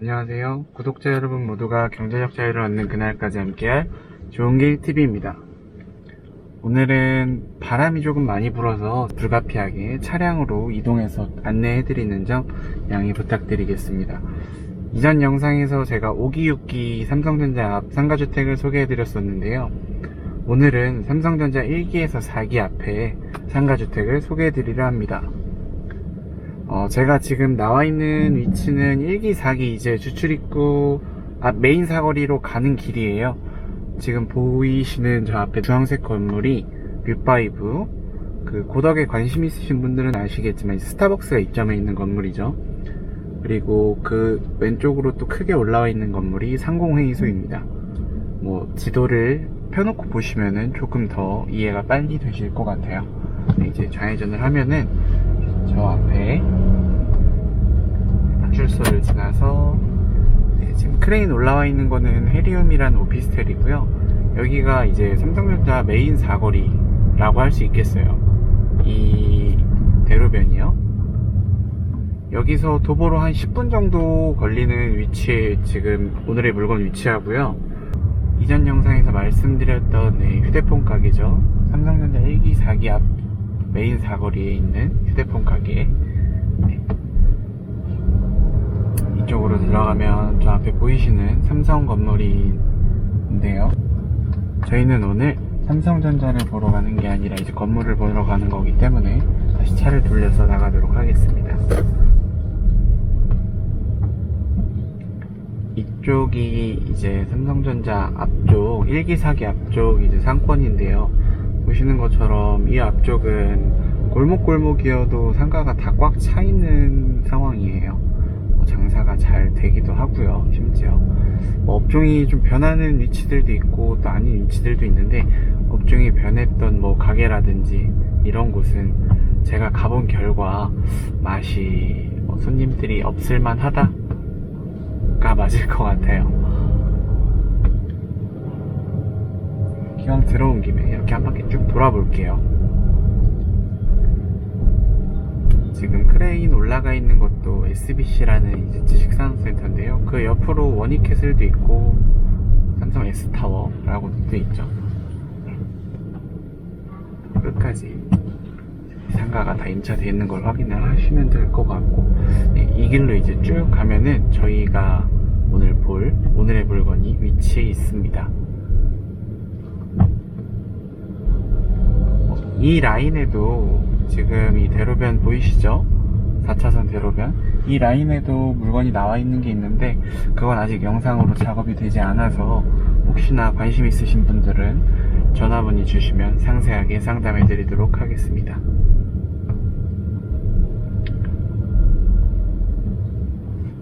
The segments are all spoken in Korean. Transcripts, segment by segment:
안녕하세요. 구독자 여러분 모두가 경제적 자유를 얻는 그날까지 함께할 좋은길 TV입니다. 오늘은 바람이 조금 많이 불어서 불가피하게 차량으로 이동해서 안내해드리는 점 양해 부탁드리겠습니다. 이전 영상에서 제가 5기, 6기 삼성전자 앞 상가주택을 소개해드렸었는데요. 오늘은 삼성전자 1기에서 4기 앞에 상가주택을 소개해드리려 합니다. 어, 제가 지금 나와 있는 위치는 1기, 4기 이제 주출입구 앞 메인 사거리로 가는 길이에요. 지금 보이시는 저 앞에 주황색 건물이 뷰파이브 그 고덕에 관심 있으신 분들은 아시겠지만 스타벅스가 입점해 있는 건물이죠. 그리고 그 왼쪽으로 또 크게 올라와 있는 건물이 상공회의소입니다. 뭐 지도를 펴놓고 보시면은 조금 더 이해가 빨리 되실 것 같아요. 네, 이제 좌회전을 하면은 저 앞에 파출소를 지나서 네, 지금 크레인 올라와 있는 거는 헤리움이란 오피스텔이고요. 여기가 이제 삼성전자 메인 사거리라고 할 수 있겠어요. 이 대로변이요. 여기서 도보로 한 10분 정도 걸리는 위치에 지금 오늘의 물건 위치하고요. 이전 영상에서 말씀드렸던 네, 휴대폰 가게죠. 삼성전자 1기, 4기 앞 메인 사거리에 있는 휴대폰 가게. 네. 이쪽으로 들어가면 저 앞에 보이시는 삼성 건물인데요. 저희는 오늘 삼성전자를 보러 가는 게 아니라 이제 건물을 보러 가는 거기 때문에 다시 차를 돌려서 나가도록 하겠습니다. 이쪽이 이제 삼성전자 앞쪽 1기 4기 앞쪽 이제 상권인데요. 보시는 것처럼 이 앞쪽은 골목골목이어도 상가가 다 꽉 차 있는 상황이에요. 뭐 장사가 잘 되기도 하고요. 심지어 뭐 업종이 좀 변하는 위치들도 있고 또 아닌 위치들도 있는데 업종이 변했던 뭐 가게라든지 이런 곳은 제가 가본 결과 맛이 뭐 손님들이 없을 만 하다가 맞을 것 같아요. 기왕 들어온 김에 이렇게 한 바퀴 쭉 돌아볼게요. 지금 크레인 올라가 있는 것도 SBC라는 이제 지식산업센터인데요. 그 옆으로 원익캐슬도 있고 삼성 S타워라고 돼 있죠. 끝까지 상가가 다 임차되어 있는 걸 확인을 하시면 될 것 같고 네, 이 길로 이제 쭉 가면은 저희가 오늘 볼 오늘의 물건이 위치해 있습니다. 이 라인에도 지금 이 대로변 보이시죠? 4차선 대로변 이 라인에도 물건이 나와 있는 게 있는데 그건 아직 영상으로 작업이 되지 않아서 혹시나 관심 있으신 분들은 전화문의 주시면 상세하게 상담해 드리도록 하겠습니다.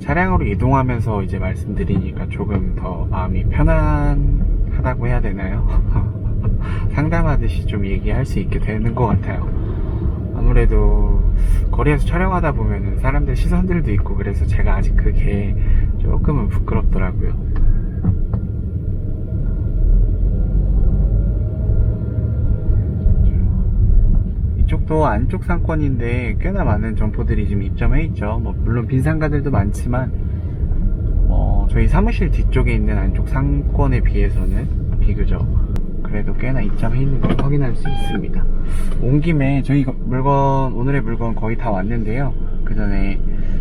차량으로 이동하면서 이제 말씀드리니까 조금 더 마음이 편안하다고 해야 되나요? 상담하듯이 좀 얘기할 수 있게 되는 것 같아요. 아무래도 거리에서 촬영하다 보면은 사람들 시선들도 있고 그래서 제가 아직 그게 조금은 부끄럽더라고요. 이쪽도 안쪽 상권인데 꽤나 많은 점포들이 지금 입점해 있죠. 뭐 물론 빈 상가들도 많지만 어, 저희 사무실 뒤쪽에 있는 안쪽 상권에 비해서는 비교적 그래도 꽤나 입점해 있는 걸 확인할 수 있습니다. 온 김에 저희 거- 물건 오늘의 물건 거의 다 왔는데요. 그 전에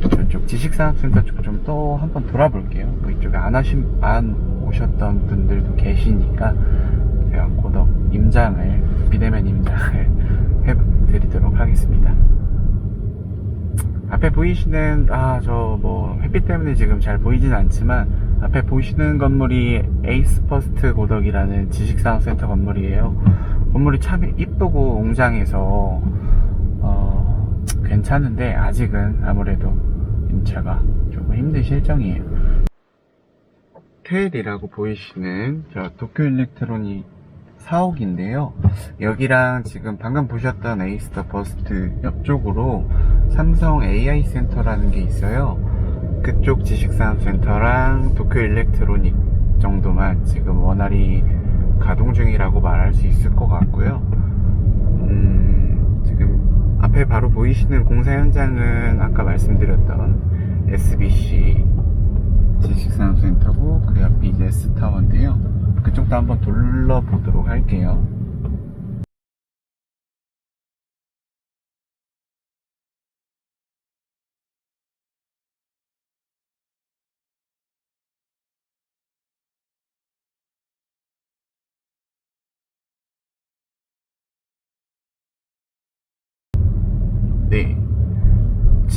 저쪽 지식산업센터 쪽 좀 또 한번 돌아볼게요. 뭐 이쪽에 안 하신 안 오셨던 분들도 계시니까 제가 고덕 임장을 비대면 임장을 해드리도록 하겠습니다. 앞에 보이시는 아 저 뭐 햇빛 때문에 지금 잘 보이진 않지만 앞에 보이시는 건물이 에이스 퍼스트 고덕이라는 지식산업센터 건물이에요. 건물이 참 이쁘고 웅장해서 어, 괜찮은데 아직은 아무래도 임차가 조금 힘든 실정이에요. 테일이라고 보이시는 저 도쿄 일렉트로닉 사옥인데요. 여기랑 지금 방금 보셨던 에이스터 버스트 옆쪽으로 삼성 AI 센터라는 게 있어요. 그쪽 지식산업센터랑 도쿄 일렉트로닉 정도만 지금 원활히 가동 중이라고 말할 수 있을 것 같고요. 음, 지금 앞에 바로 보이시는 공사 현장은 아까 말씀드렸던 SBC 지식산업센터고 그 옆이 이제 S타워인데요. 그쪽도 한번 둘러보도록 할게요.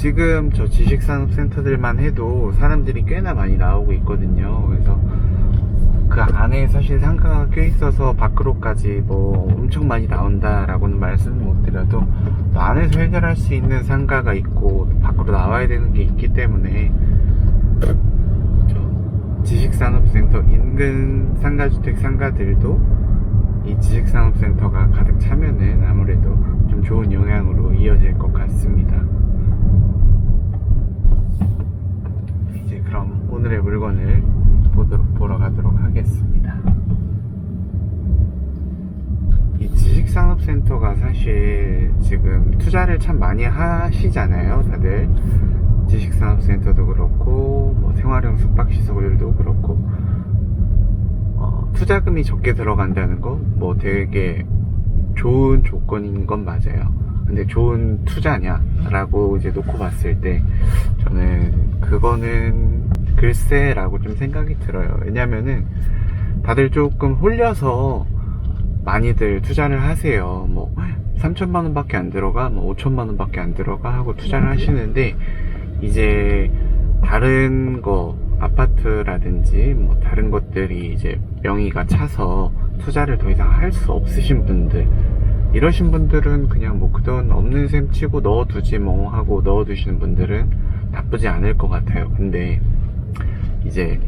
지금 저 지식산업센터들만 해도 사람들이 꽤나 많이 나오고 있거든요. 그래서 그 안에 사실 상가가 꽤 있어서 밖으로까지 뭐 엄청 많이 나온다라고는 말씀을 못 드려도 또 안에서 해결할 수 있는 상가가 있고 또 밖으로 나와야 되는 게 있기 때문에 저 지식산업센터 인근 상가주택 상가들도 이 지식산업센터가 가득 차면은 아무래도 좀 좋은 영향으로 이어질 것 같습니다. 이제 그럼 오늘의 물건을 보도록, 보러 가도록 하겠습니다. 이 지식산업센터가 사실 지금 투자를 참 많이 하시잖아요, 다들. 지식산업센터도 그렇고, 뭐 생활형 숙박시설들도 그렇고, 어, 투자금이 적게 들어간다는 거, 뭐 되게 좋은 조건인 건 맞아요. 근데 좋은 투자냐라고 이제 놓고 봤을 때, 저는 그거는 글쎄라고 좀 생각이 들어요. 왜냐면은 다들 조금 홀려서 많이들 투자를 하세요. 뭐 3천만 원밖에 안 들어가, 뭐 5천만 원밖에 안 들어가 하고 투자를 하시는데 이제 다른 거 아파트라든지 뭐 다른 것들이 이제 명의가 차서 투자를 더 이상 할 수 없으신 분들 이러신 분들은 그냥 뭐 그 돈 없는 셈 치고 넣어두지 뭐 하고 넣어두시는 분들은 나쁘지 않을 것 같아요. 근데 이제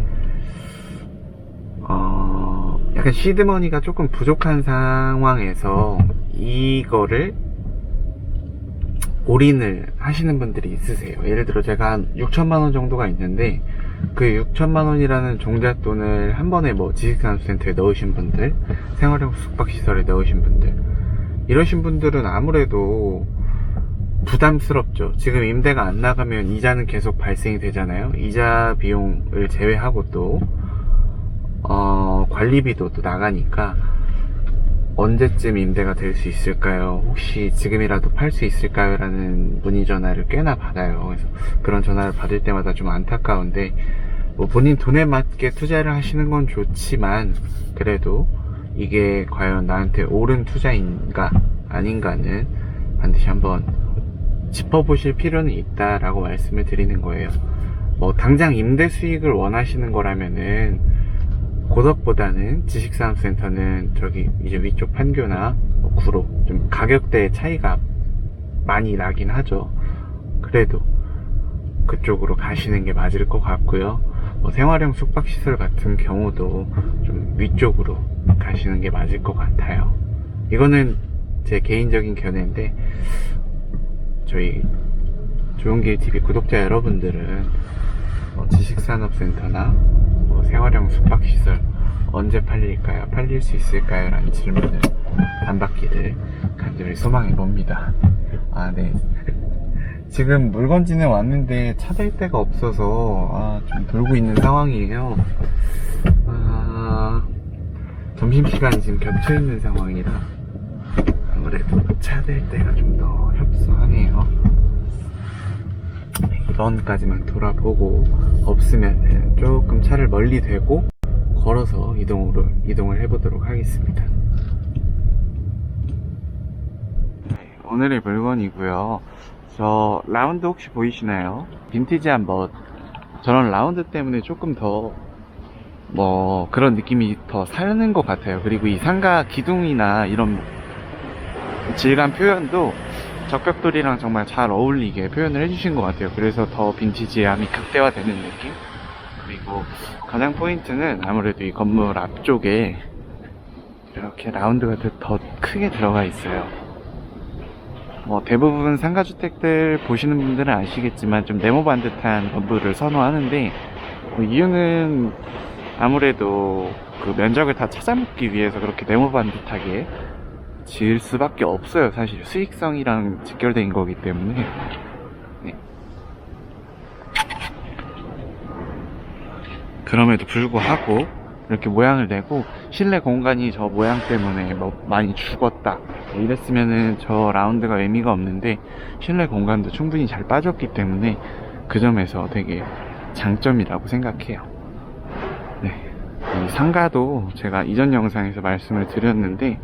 어 약간 시드머니가 조금 부족한 상황에서 이거를 올인을 하시는 분들이 있으세요. 예를 들어 제가 한 6천만 원 정도가 있는데 그 6천만 원이라는 종잣돈을 한 번에 뭐 지식산업센터에 넣으신 분들, 생활형 숙박시설에 넣으신 분들 이러신 분들은 아무래도 부담스럽죠. 지금 임대가 안 나가면 이자는 계속 발생이 되잖아요. 이자 비용을 제외하고 또 어, 관리비도 또 나가니까 언제쯤 임대가 될 수 있을까요? 혹시 지금이라도 팔 수 있을까요? 라는 문의 전화를 꽤나 받아요. 그래서 그런 전화를 받을 때마다 좀 안타까운데, 뭐 본인 돈에 맞게 투자를 하시는 건 좋지만, 그래도 이게 과연 나한테 옳은 투자인가, 아닌가는 반드시 한번 짚어보실 필요는 있다라고 말씀을 드리는 거예요. 뭐 당장 임대 수익을 원하시는 거라면은 고덕보다는 지식산업센터는 저기 이제 위쪽 판교나 뭐 구로 좀 가격대 차이가 많이 나긴 하죠. 그래도 그쪽으로 가시는 게 맞을 것 같고요. 뭐 생활형 숙박시설 같은 경우도 좀 위쪽으로 가시는 게 맞을 것 같아요. 이거는 제 개인적인 견해인데 저희 좋은길 TV 구독자 여러분들은 뭐 지식산업센터나 뭐 생활형 숙박시설 언제 팔릴까요? 팔릴 수 있을까요? 라는 질문을 단받기를 간절히 소망해 봅니다. 아, 네. 지금 물건지는 왔는데 찾을 데가 없어서 아, 좀 돌고 있는 상황이에요. 아, 점심시간이 지금 겹쳐 있는 상황이라 아무래도 찾을 데가 좀 더 협소하네요. 이번까지만 돌아보고 없으면 조금 차를 멀리 대고 걸어서 이동으로 이동을 해보도록 하겠습니다. 네, 오늘의 물건이고요. 저 라운드 혹시 보이시나요? 빈티지한 뭐 저런 라운드 때문에 조금 더 뭐 그런 느낌이 더 사는 것 같아요. 그리고 이 상가 기둥이나 이런 질감 표현도 적벽돌이랑 정말 잘 어울리게 표현을 해주신 것 같아요. 그래서 더 빈티지함이 극대화되는 느낌? 그리고 가장 포인트는 아무래도 이 건물 앞쪽에 이렇게 라운드가 더 크게 들어가 있어요. 뭐 대부분 상가주택들 보시는 분들은 아시겠지만 좀 네모반 듯한 건물을 선호하는데 뭐 이유는 아무래도 그 면적을 다 찾아먹기 위해서 그렇게 네모반 듯하게 지을 수밖에 없어요. 사실 수익성이랑 직결된 거기 때문에. 네. 그럼에도 불구하고 이렇게 모양을 내고 실내 공간이 저 모양 때문에 뭐 많이 죽었다 이랬으면은 저 라운드가 의미가 없는데 실내 공간도 충분히 잘 빠졌기 때문에 그 점에서 되게 장점이라고 생각해요. 네. 이 상가도 제가 이전 영상에서 말씀을 드렸는데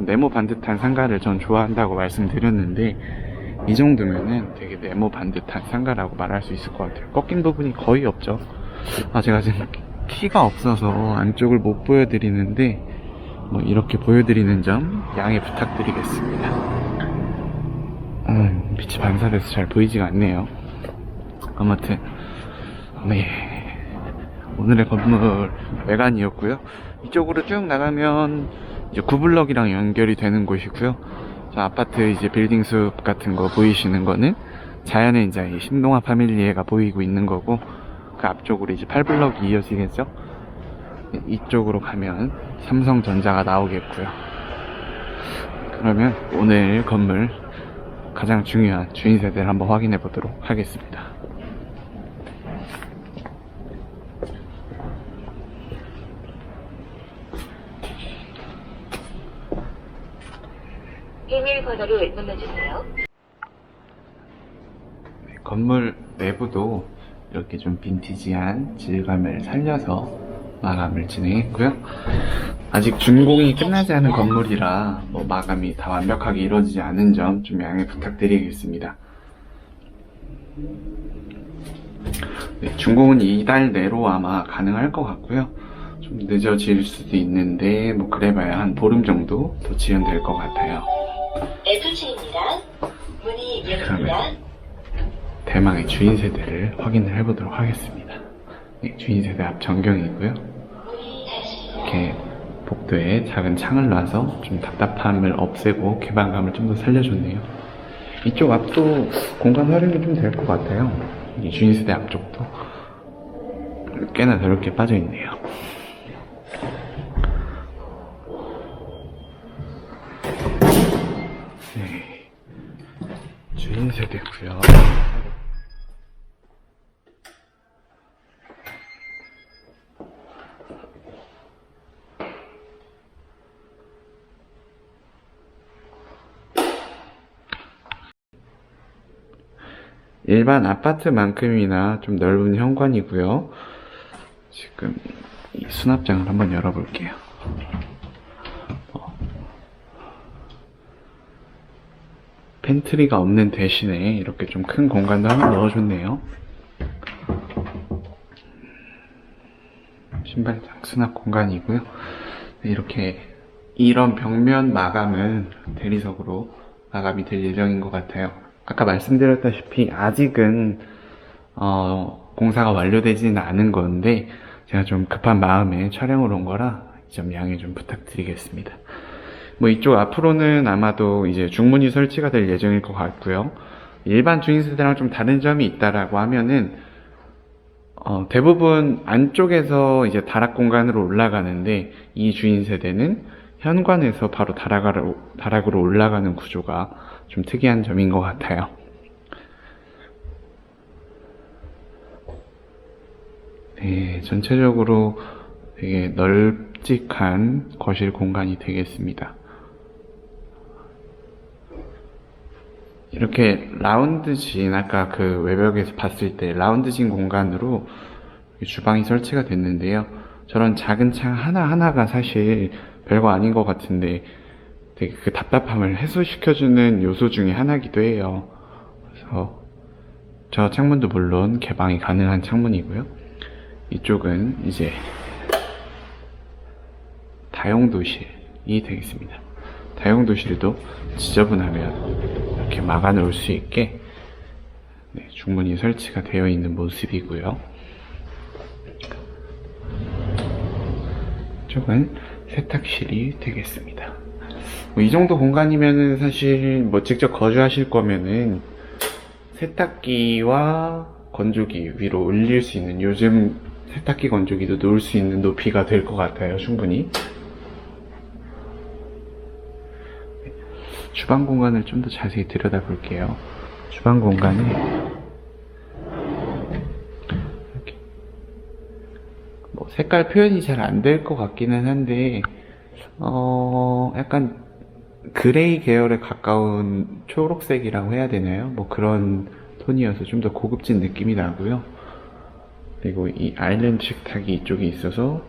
좀 네모 반듯한 상가를 전 좋아한다고 말씀드렸는데 이 정도면은 되게 네모 반듯한 상가라고 말할 수 있을 것 같아요. 꺾인 부분이 거의 없죠. 아 제가 지금 키가 없어서 안쪽을 못 보여드리는데 뭐 이렇게 보여드리는 점 양해 부탁드리겠습니다. 음, 빛이 반사돼서 잘 보이지가 않네요. 아무튼 네 오늘의 건물 외관이었고요. 이쪽으로 쭉 나가면 이제 구블럭이랑 연결이 되는 곳이고요. 저 아파트 이제 빌딩 숲 같은 거 보이시는 거는 자연의 이제 이 신동아 파밀리에가 보이고 있는 거고 그 앞쪽으로 이제 8블럭이 이어지겠죠. 이쪽으로 가면 삼성전자가 나오겠고요. 그러면 오늘 건물 가장 중요한 주인 세대를 한번 확인해 보도록 하겠습니다. 비밀번호를 눌러주세요. 네, 건물 내부도 이렇게 좀 빈티지한 질감을 살려서 마감을 진행했고요. 아직 준공이 끝나지 않은 건물이라 뭐 마감이 다 완벽하게 이루어지지 않은 점 좀 양해 부탁드리겠습니다. 네, 준공은 이달 내로 아마 가능할 것 같고요. 좀 늦어질 수도 있는데 뭐 그래봐야 한 보름 정도 더 지연될 것 같아요. FC입니다. 문이 열립니다. 대망의 주인 세대를 확인을 해보도록 하겠습니다. 네, 주인 세대 앞 전경이고요. 이렇게 복도에 작은 창을 놔서 좀 답답함을 없애고 개방감을 좀 더 살려줬네요. 이쪽 앞도 공간 활용이 좀 될 것 같아요. 이 주인 세대 앞쪽도 꽤나 더럽게 빠져 있네요. 네, 주인 세대고요. 일반 아파트만큼이나 좀 넓은 현관이고요. 지금 이 수납장을 한번 열어볼게요. 어. 팬트리가 없는 대신에 이렇게 좀 큰 공간도 하나 넣어줬네요. 신발장 수납 공간이고요. 네, 이렇게 이런 벽면 마감은 대리석으로 마감이 될 예정인 것 같아요. 아까 말씀드렸다시피 아직은 어, 공사가 완료되지는 않은 건데 제가 좀 급한 마음에 촬영을 온 거라 이점 양해 좀 부탁드리겠습니다. 뭐 이쪽 앞으로는 아마도 이제 중문이 설치가 될 예정일 것 같고요. 일반 주인 세대랑 좀 다른 점이 있다라고 하면은 어, 대부분 안쪽에서 이제 다락 공간으로 올라가는데 이 주인 세대는 현관에서 바로 다락으로, 다락으로 올라가는 구조가 좀 특이한 점인 것 같아요. 네, 전체적으로 되게 널찍한 거실 공간이 되겠습니다. 이렇게 라운드진, 아까 그 외벽에서 봤을 때 라운드진 공간으로 주방이 설치가 됐는데요. 저런 작은 창 하나하나가 사실 별거 아닌 것 같은데 되게 그 답답함을 해소시켜주는 요소 중에 하나기도 해요. 그래서 저 창문도 물론 개방이 가능한 창문이고요. 이쪽은 이제 다용도실이 되겠습니다. 다용도실도 지저분하면 이렇게 막아 놓을 수 있게 네, 충분히 설치가 되어 있는 모습이고요. 이쪽은 세탁실이 되겠습니다. 뭐 이 정도 공간이면은 사실 뭐 직접 거주하실 거면은 세탁기와 건조기 위로 올릴 수 있는 요즘 세탁기 건조기도 놓을 수 있는 높이가 될 것 같아요 충분히. 주방 공간을 좀 더 자세히 들여다 볼게요. 주방 공간에 이렇게 뭐 색깔 표현이 잘 안 될 것 같기는 한데, 어, 약간 그레이 계열에 가까운 초록색이라고 해야 되나요? 뭐 그런 톤이어서 좀 더 고급진 느낌이 나고요. 그리고 이 아일랜드 식탁이 이쪽에 있어서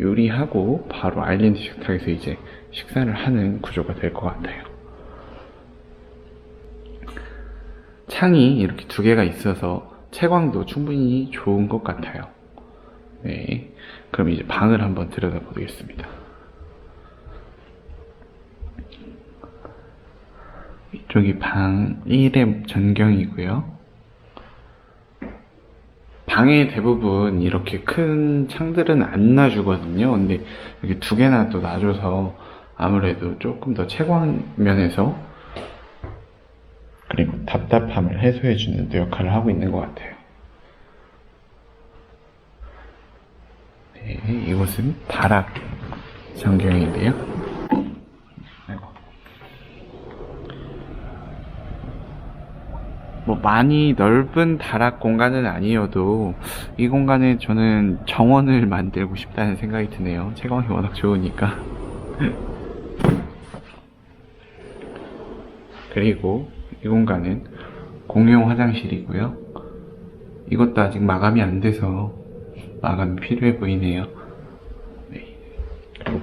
요리하고 바로 아일랜드 식탁에서 이제 식사를 하는 구조가 될 것 같아요. 창이 이렇게 두 개가 있어서 채광도 충분히 좋은 것 같아요. 네. 그럼 이제 방을 한번 들여다보겠습니다. 이쪽이 방 1의 전경이고요. 방에 대부분 이렇게 큰 창들은 안 놔주거든요. 근데 이렇게 두 개나 또 놔줘서 아무래도 조금 더 채광 면에서 그리고 답답함을 해소해주는 또 역할을 하고 있는 것 같아요. 네, 이곳은 다락 전경인데요. 아이고. 뭐 많이 넓은 다락 공간은 아니어도 이 공간에 저는 정원을 만들고 싶다는 생각이 드네요. 채광이 워낙 좋으니까. 그리고 이 공간은 공용 화장실이고요. 이것도 아직 마감이 안 돼서 마감이 필요해 보이네요. 네.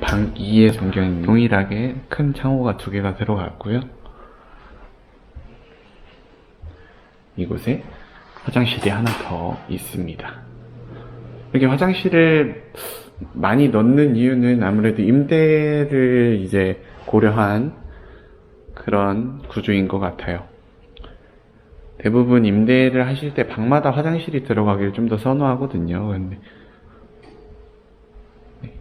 방 2의 전경은 동일하게 큰 창호가 두 개가 들어갔고요. 이곳에 화장실이 하나 더 있습니다. 이렇게 화장실을 많이 넣는 이유는 아무래도 임대를 이제 고려한 그런 구조인 것 같아요. 대부분 임대를 하실 때 방마다 화장실이 들어가길 좀더 선호하거든요. 근데 네.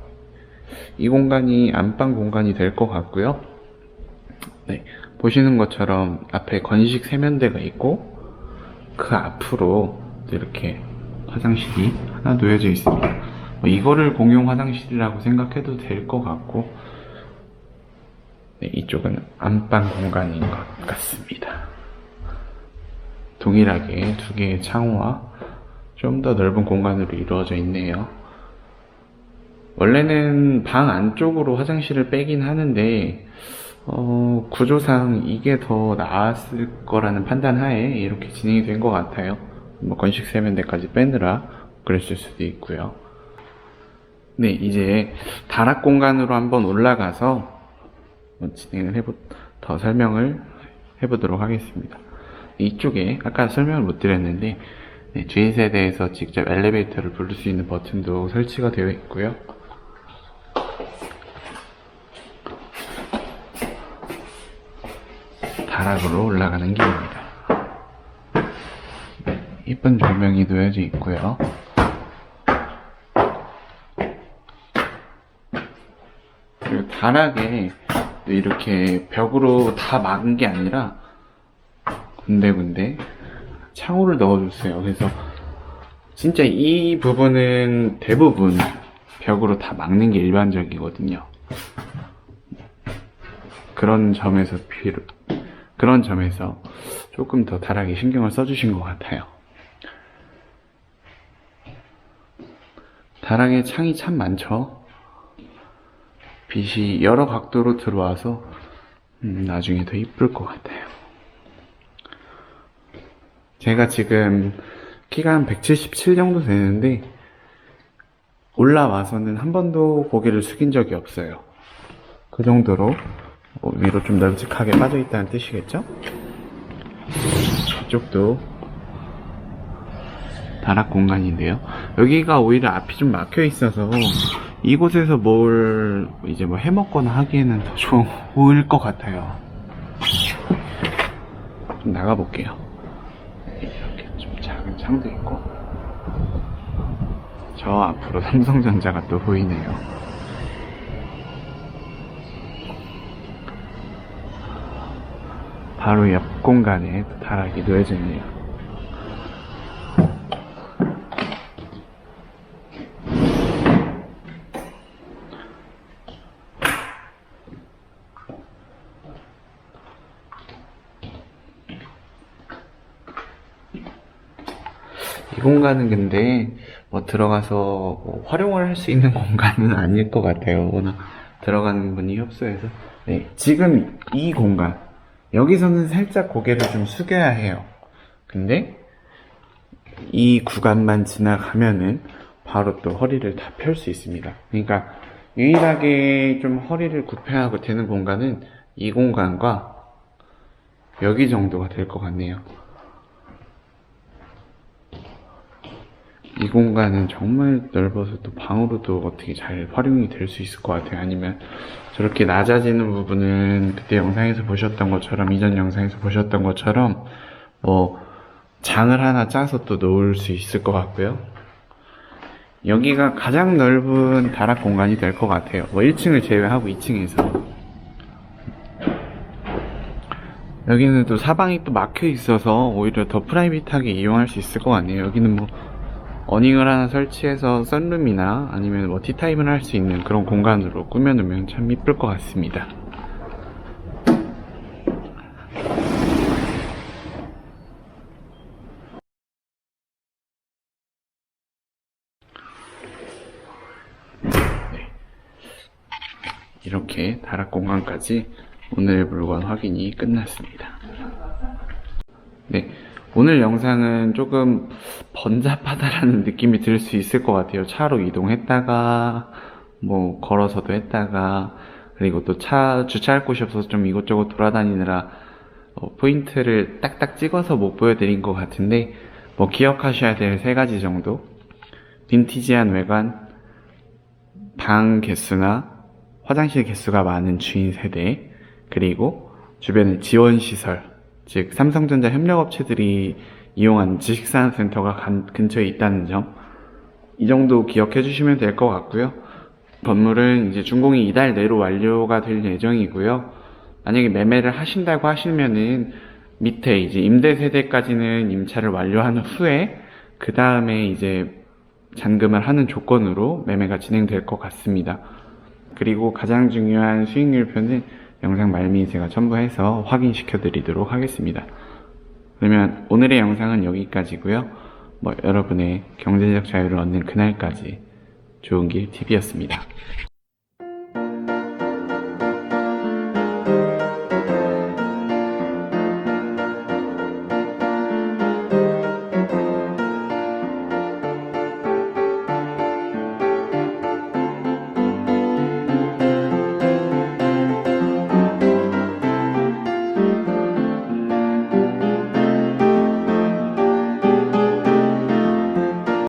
이 공간이 안방 공간이 될 것 같고요. 네. 보시는 것처럼 앞에 건식 세면대가 있고 그 앞으로 이렇게 화장실이 하나 놓여져 있습니다. 뭐 이거를 공용 화장실이라고 생각해도 될 것 같고 네, 이쪽은 안방 공간인 것 같습니다. 동일하게 두 개의 창호와 좀 더 넓은 공간으로 이루어져 있네요. 원래는 방 안쪽으로 화장실을 빼긴 하는데 어, 구조상 이게 더 나았을 거라는 판단 하에 이렇게 진행이 된 것 같아요. 뭐 건식 세면대까지 빼느라 그랬을 수도 있고요. 네, 이제 다락 공간으로 한번 올라가서 뭐 진행을 해보, 더 설명을 해보도록 하겠습니다. 이쪽에 아까 설명을 못 드렸는데 네, G세대에서 직접 엘리베이터를 부를 수 있는 버튼도 설치가 되어 있고요. 다락으로 올라가는 길입니다. 네, 이쁜 조명이 놓여져 있고요. 그리고 다락에 이렇게 벽으로 다 막은 게 아니라 군데군데 창호를 넣어줬어요. 그래서 진짜 이 부분은 대부분 벽으로 다 막는 게 일반적이거든요. 그런 점에서 필요, 그런 점에서 조금 더 다르게 신경을 써주신 것 같아요. 다락에 창이 참 많죠. 빛이 여러 각도로 들어와서 음, 나중에 더 이쁠 것 같아요. 제가 지금 키가 한 177 정도 되는데 올라와서는 한 번도 고개를 숙인 적이 없어요. 그 정도로 어, 위로 좀 널찍하게 빠져 있다는 뜻이겠죠? 이쪽도 다락 공간인데요. 여기가 오히려 앞이 좀 막혀 있어서 이곳에서 뭘 이제 뭐 해먹거나 하기에는 더 좋을 것 같아요. 좀 나가볼게요. 이렇게 좀 작은 창도 있고 저 앞으로 삼성전자가 또 보이네요. 바로 옆 공간에 또 다락이 놓여져 있네요. 공간은 근데 뭐 들어가서 뭐 활용을 할 수 있는 공간은 아닐 것 같아요. 워낙 들어가는 분이 협소해서. 네, 지금 이 공간. 여기서는 살짝 고개를 좀 숙여야 해요. 근데 이 구간만 지나가면은 바로 또 허리를 다 펼 수 있습니다. 그러니까 유일하게 좀 허리를 굽혀하고 되는 공간은 이 공간과 여기 정도가 될 것 같네요. 이 공간은 정말 넓어서 또 방으로도 어떻게 잘 활용이 될 수 있을 것 같아요. 아니면 저렇게 낮아지는 부분은 그때 영상에서 보셨던 것처럼, 이전 영상에서 보셨던 것처럼, 뭐, 장을 하나 짜서 또 놓을 수 있을 것 같고요. 여기가 가장 넓은 다락 공간이 될 것 같아요. 뭐 1층을 제외하고 2층에서. 여기는 또 사방이 또 막혀 있어서 오히려 더 프라이빗하게 이용할 수 있을 것 같네요. 여기는 뭐 어닝을 하나 설치해서 썬룸이나 아니면 뭐 티타임을 할 수 있는 그런 공간으로 꾸며놓으면 참 이쁠 것 같습니다. 이렇게 다락 공간까지 오늘 물건 확인이 끝났습니다. 네, 오늘 영상은 조금 번잡하다라는 느낌이 들 수 있을 것 같아요. 차로 이동했다가, 뭐, 걸어서도 했다가, 그리고 또 차, 주차할 곳이 없어서 좀 이곳저곳 돌아다니느라, 어, 포인트를 딱딱 찍어서 못 보여드린 것 같은데, 뭐, 기억하셔야 될 세 가지 정도. 빈티지한 외관, 방 개수나 화장실 개수가 많은 주인 세대, 그리고 주변의 지원 시설, 즉 삼성전자 협력업체들이 이용하는 지식산업센터가 간- 근처에 있다는 점, 이 정도 기억해 주시면 될 것 같고요. 건물은 이제 준공이 이달 내로 완료가 될 예정이고요. 만약에 매매를 하신다고 하시면은 밑에 이제 임대 세대까지는 임차를 완료한 후에 그 다음에 이제 잔금을 하는 조건으로 매매가 진행될 것 같습니다. 그리고 가장 중요한 수익률표는 영상 말미에 제가 첨부해서 확인시켜 드리도록 하겠습니다. 그러면 오늘의 영상은 여기까지고요. 뭐 여러분의 경제적 자유를 얻는 그날까지 좋은 길 TV였습니다.